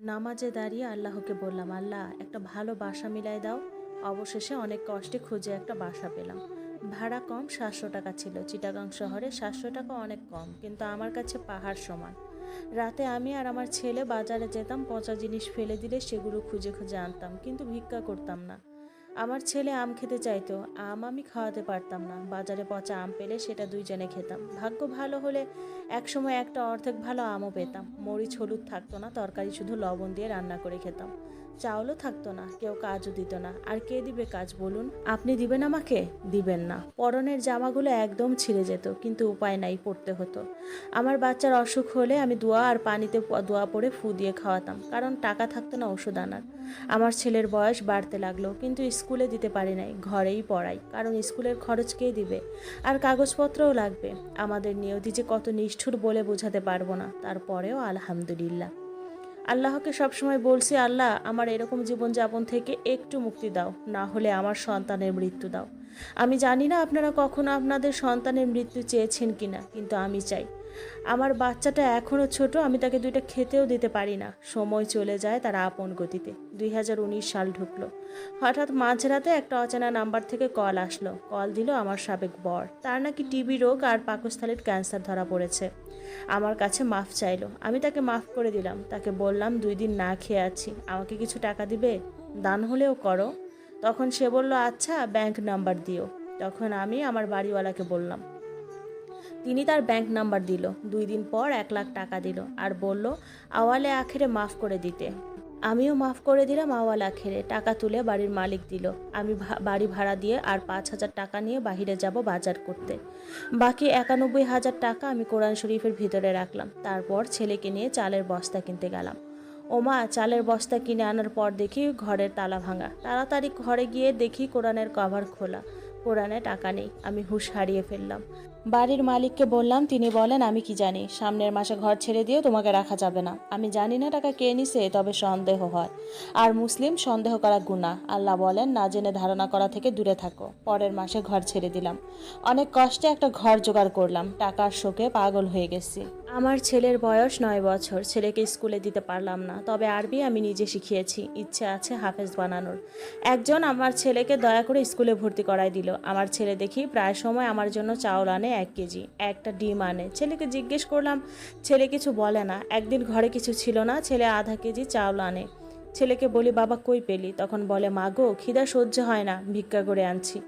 নামাজে দাঁড়িয়ে আল্লাহকে বললাম, আল্লাহ, একটা ভালো বাসা মিলাই দাও। অবশেষে অনেক কষ্টে খুঁজে একটা বাসা পেলাম। ভাড়া কম, সাতশো টাকা ছিল। চিটাগাং শহরে সাতশো টাকা অনেক কম, কিন্তু আমার কাছে পাহাড় সমান। রাতে আমি আর আমার ছেলে বাজারে যেতাম, পচা জিনিস ফেলে দিলে সেগুলো খুঁজে খুঁজে আনতাম, কিন্তু ভিক্ষা করতাম না। আমার ছেলে আম খেতে চাইতো, আম আমি খাওয়াতে পারতাম না। বাজারে পচা আম পেলে সেটা দুইজনে খেতাম। ভাগ্য ভালো হলে একসময় একটা অর্ধেক ভালো আমও পেতাম। মরিচ, হলুদ থাকতো না, তরকারি শুধু লবণ দিয়ে রান্না করে খেতাম। চাউলও থাকতো না, কেউ কাজও দিত না। আর কে দিবে কাজ বলুন? আপনি দিবেন আমাকে? দিবেন না। পরনের জামাগুলো একদম ছিঁড়ে যেত, কিন্তু উপায় নাই, পড়তে হতো। আমার বাচ্চার অসুখ হলে আমি দোয়া আর পানিতে দোয়া পড়ে ফু দিয়ে খাওয়াতাম, কারণ টাকা থাকতো না ওষুধ আনার। আমার ছেলের বয়স বাড়তে লাগল, কিন্তু স্কুলে দিতে পারি নাই, ঘরেই পড়াই। কারণ স্কুলের খরচ কে দিবে? আর কাগজপত্রও লাগবে। আমাদের নিয়তি যে কত নিষ্ঠুর বলে বোঝাতে পারব না, তারপরেও আলহামদুলিল্লাহ। আল্লাহকে সবসময় বলছি, আল্লাহ, আমার এরকম জীবনযাপন থেকে একটু মুক্তি দাও, না হলে আমার সন্তানের মৃত্যু দাও। আমি জানি না আপনারা কখনো আপনাদের সন্তানের মৃত্যু চেয়েছেন কিনা, কিন্তু আমি চাই। আমার বাচ্চাটা এখনও ছোট, আমি তাকে দুইটা খেতেও দিতে পারি না। সময় চলে যায় তার আপন গতিতে। দুই হাজার উনিশ সাল ঢুকলো। হঠাৎ মাঝরাতে একটা অচেনা নাম্বার থেকে কল আসলো। কল দিল আমার সাবেক বর। তার নাকি টিবি রোগ আর পাকস্থলীর ক্যান্সার ধরা পড়েছে। আমার কাছে মাফ চাইলো। আমি তাকে মাফ করে দিলাম। তাকে বললাম, দুই দিন না খেয়ে আছি। আমাকে কিছু টাকা দিবে? দান হলেও করো। তখন সে বলল আচ্ছা ব্যাংক নাম্বার দিও। তখন আমি আমার বাড়িওয়ালাকে বললাম। তিনি তার ব্যাংক নাম্বার দিল। দুই দিন পর এক লাখ টাকা দিল আর বলল, আওয়ালে আখেরে মাফ করে দিতে। আমিও মাফ করে দিলাম আওয়াল আখেরে টাকা তুলে বাড়ির মালিক দিল। আমি বাড়ি ভাড়া দিয়ে আর পাঁচ হাজার টাকা নিয়ে বাইরে যাব বাজার করতে। বাকি একানব্বই হাজার টাকা আমি কোরআন শরীফের ভিতরে রাখলাম। তারপর ছেলেকে নিয়ে চালের বস্তা কিনতে গেলাম। ওমা, চালের বস্তা কিনে আনার পর দেখি ঘরের তালা ভাঙা। তাড়াতাড়ি ঘরে গিয়ে দেখি কোরআনের কভার খোলা। কোরআনে টাকা নেই। আমি হুঁশ হারিয়ে ফেললাম। বাড়ির মালিককে বললাম, তিনি বলেন, আমি কি জানি, সামনের মাসে ঘর ছেড়ে দিয়ে তোমাকে রাখা যাবে না। আমি জানি না টাকা কে নিছে, তবে সন্দেহ হয়। আর মুসলিম, সন্দেহ করা গুণা আল্লাহ বলেন, না জেনে ধারণা করা থেকে দূরে থাকো। পরের মাসে ঘর ছেড়ে দিলাম। অনেক কষ্টে একটা ঘর জোগাড় করলাম। টাকার শোকে পাগল হয়ে গেছি। আমার ছেলের বয়স নয় বছর। ছেলেকে স্কুলে দিতে পারলাম না। তবে আরবি আমি নিজে শিখিয়েছি। ইচ্ছে আছে হাফেজ বানানোর। একজন আমার ছেলেকে দয়া করে স্কুলে ভর্তি করাই দিল। আমার ছেলে দেখি প্রায় সময় আমার জন্য চাউল আনে এক কেজি, একটা ডিম আনে। ছেলেকে জিজ্ঞেস করলাম, ছেলে কিছু বলে না? একদিন ঘরে কিছু ছিল না, ছেলে আধা কেজি চাউল আনে। ছেলেকে বলি, বাবা, কই পেলি? তখন বলে মাগো খিদা সহ্য হয় না, ভিক্ষা করে আনছি।